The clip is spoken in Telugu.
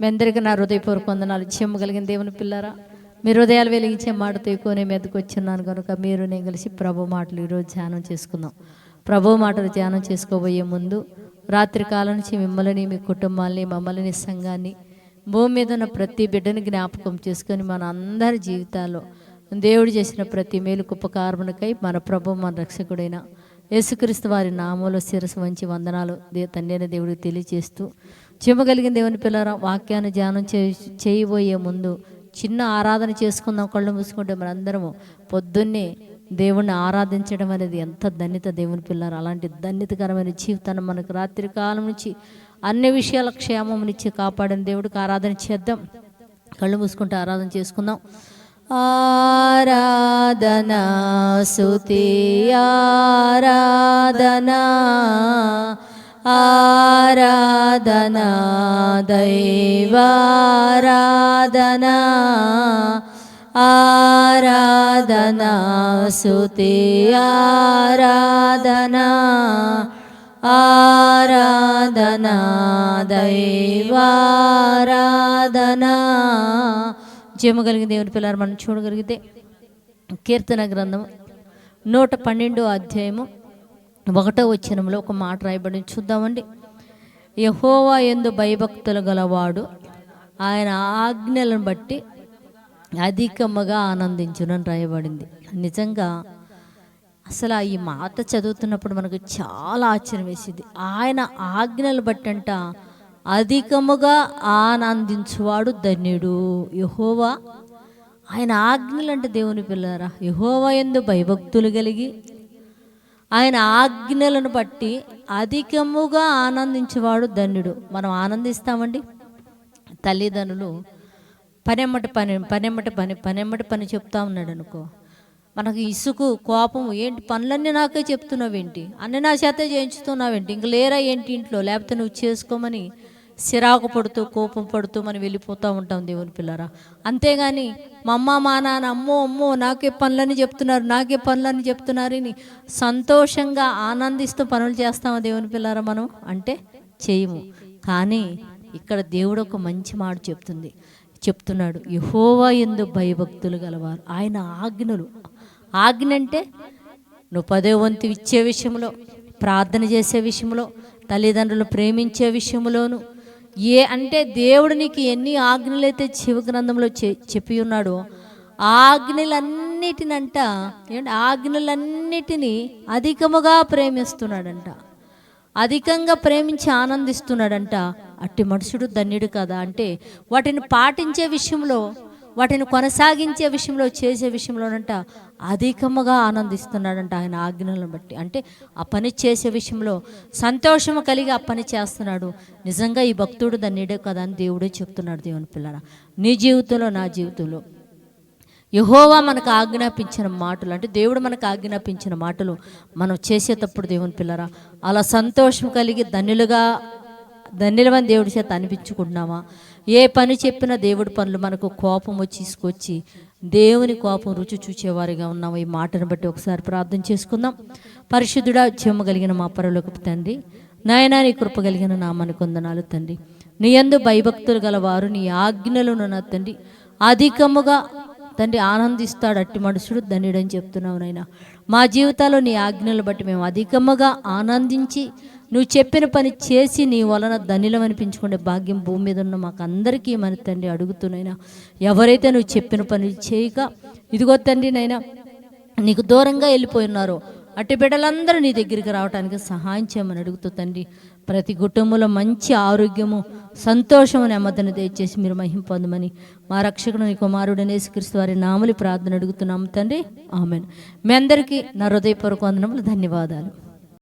మీ అందరికీ నా హృదయపూర్వక వందనాలు. చెమ్మ కలిగిన దేవుని పిల్లరా మీ హృదయాలు వెలిగించే మాటతో ఎక్కువనే నేను మీదకి వచ్చిన్నాను కనుక మీరు నేను కలిసి ప్రభు మాటలు ఈరోజు ధ్యానం చేసుకుందాం. ప్రభు మాటలు ధ్యానం చేసుకోబోయే ముందు రాత్రి కాలం నుంచి మిమ్మల్ని మీ కుటుంబాన్ని మమ్మల్ని సంఘాన్ని భూమి మీద ఉన్న ప్రతి బిడ్డని జ్ఞాపకం చేసుకొని మన అందరి జీవితాల్లో దేవుడు చేసిన ప్రతి మేలు ఉపకారమునకై మన ప్రభు మన రక్షకుడైన యేసుక్రీస్తు వారి నామంలో శిరస్సు వంచి వందనాలు. దే తండ్రి దేవుడికి తెలియజేస్తూ చెప్పగలిగిన దేవుని పిల్లరా? వాక్యాన్ని ధ్యానం చే చేయబోయే ముందు చిన్న ఆరాధన చేసుకుందాం కళ్ళు మూసుకుంటే మనందరము పొద్దున్నే దేవుణ్ణి ఆరాధించడం అనేది ఎంత ధన్యత దేవుని పిల్లలు అలాంటి ధన్యతకరమైన జీవితాన్ని మనకు రాత్రి కాలం నుంచి అన్ని విషయాల క్షేమమునిచ్చి కాపాడిన దేవుడికి ఆరాధన చేద్దాం. కళ్ళు మూసుకుంటే ఆరాధన చేసుకుందాం. ఆరాధనా సుతి ఆరాధనా ఆరాధనా దైవారాధనా ఆరాధనా సుతి ఆరాధనా ఆరాధనా దైవారాధనా చేయగలిగిన దేవుని పిల్లలు మనం చూడగలిగితే కీర్తన గ్రంథం నూట పన్నెండో అధ్యాయము ఒకటో వచ్చినంలో ఒక మాట రాయబడి చూద్దామండి. యహోవా ఎందు భయభక్తులు గలవాడు ఆయన ఆజ్ఞలను బట్టి అధికముగా ఆనందించునని రాయబడింది. నిజంగా అసలు ఈ మాట చదువుతున్నప్పుడు మనకు చాలా ఆశ్చర్యం వేసింది. ఆయన ఆజ్ఞలు బట్టంట అధికముగా ఆనందించువాడు ధన్యుడు. యహోవా ఆయన ఆజ్ఞలు అంటే దేవుని పిల్లరా? యహోవా ఎందు భయభక్తులు కలిగి ఆయన ఆజ్ఞలను బట్టి అధికముగా ఆనందించేవాడు ధన్యుడు. మనం ఆనందిస్తామండి? తల్లిదండ్రులు పనెమ్మటి పని పనెమ్మటి పని పనెమ్మటి పని చెప్తా ఉన్నాడు అనుకో మనకు ఇసుకు కోపం ఏంటి పనులన్నీ నాకే చెప్తున్నావేంటి? అన్నీ నా చేత చేయించుతున్నావేంటి? ఇంక లేరా ఏంటి ఇంట్లో? లేకపోతే నువ్వు చేసుకోమని సిరాకు పడుతూ కోపం పడుతూ మనం వెళ్ళిపోతూ ఉంటాం దేవుని పిల్లరా. అంతేగాని మా అమ్మ మా నాన్న అమ్మో అమ్మో నాకే పనులని చెప్తున్నారు నాకే పనులని చెప్తున్నారని సంతోషంగా ఆనందిస్తూ పనులు చేస్తామా దేవుని పిల్లరా మనం? అంటే చేయము. కానీ ఇక్కడ దేవుడు ఒక మంచి మాట చెప్తుంది. చెప్తున్నాడు యహోవా ఎందు భయభక్తులు గలవారు. ఆయన ఆజ్ఞలు. ఆజ్ఞ అంటే నువ్వు పదే వంతు ఇచ్చే విషయంలో ప్రార్థన చేసే విషయంలో తల్లిదండ్రులు ప్రేమించే విషయంలోనూ ఏ అంటే దేవుడు నీకు ఎన్ని ఆజ్ఞలైతే శివ గ్రంథంలో చెప్పి ఉన్నాడో ఆజ్ఞలన్నిటినంట ఏంటి? ఆజ్ఞలన్నిటినీ అధికముగా ప్రేమిస్తున్నాడంట. అధికంగా ప్రేమించి ఆనందిస్తున్నాడంట. అట్టి మనుషుడు ధన్యుడు కదా అంటే వాటిని పాటించే విషయంలో వాటిని కొనసాగించే విషయంలో చేసే విషయంలోనంట అధికముగా ఆనందిస్తున్నాడంట ఆయన ఆజ్ఞలను బట్టి. అంటే ఆ పని చేసే విషయంలో సంతోషము కలిగి ఆ పని చేస్తున్నాడు. నిజంగా ఈ భక్తుడు దన్నిడే కదా అని దేవుడే చెప్తున్నాడు దేవుని పిల్లరా. నీ జీవితంలో నా జీవితంలో. యహోవా మనకు ఆజ్ఞాపించిన మాటలు అంటే దేవుడు మనకు ఆజ్ఞాపించిన మాటలు మనం చేసేటప్పుడు దేవుని పిల్లరా అలా సంతోషం కలిగి ధన్యులుగా ధన్యులమని దేవుడి చేత అనిపించుకుంటున్నామా? ఏ పని చెప్పినా దేవుడి పనులు మనకు కోపం వచ్చి తీసుకొచ్చి దేవుని కోపం రుచి చూచేవారిగా ఉన్నాం. ఈ మాటను బట్టి ఒకసారి ప్రార్థన చేసుకుందాం. పరిశుద్ధుడా చెమ్మ కలిగిన మా పరలోకి తండ్రి నాయనా నీ కృప కలిగిన నామాని కొందనాలు తండ్రి. నీ యందు భయభక్తులు గలవారు నీ ఆజ్ఞలను నా తండ్రి. అధికముగా తండ్రి ఆనందిస్తాడు అట్టి మనుషుడు ధన్యుడని చెప్తున్నావు నాయన. మా జీవితాల్లో నీ ఆజ్ఞలు బట్టి మేము అధికముగా ఆనందించి నువ్వు చెప్పిన పని చేసి నీ వలన ధనిలం అనిపించుకునే భాగ్యం భూమి మీద ఉన్న మాకు అందరికీ మన తండ్రి అడుగుతున్నాయినా ఎవరైతే నువ్వు చెప్పిన పని చేయక ఇదిగో తండ్రి నైనా నీకు దూరంగా వెళ్ళిపోయినారో అట్టి బిడ్డలందరూ నీ దగ్గరికి రావడానికి సహాయం చేయమని అడుగుతూ తండ్రి ప్రతి కుటుంబంలో మంచి ఆరోగ్యము సంతోషము నెమ్మదిని దయచేసి మీరు మహిం పొందమని మా రక్షకుడు నీ కుమారుడు నేసుక్రీస్తు వారి నాములు ప్రార్థన అడుగుతున్నాము తండ్రి. ఆమెను. మీ అందరికీ నా హృదయపూర్వక వందనములు ధన్యవాదాలు.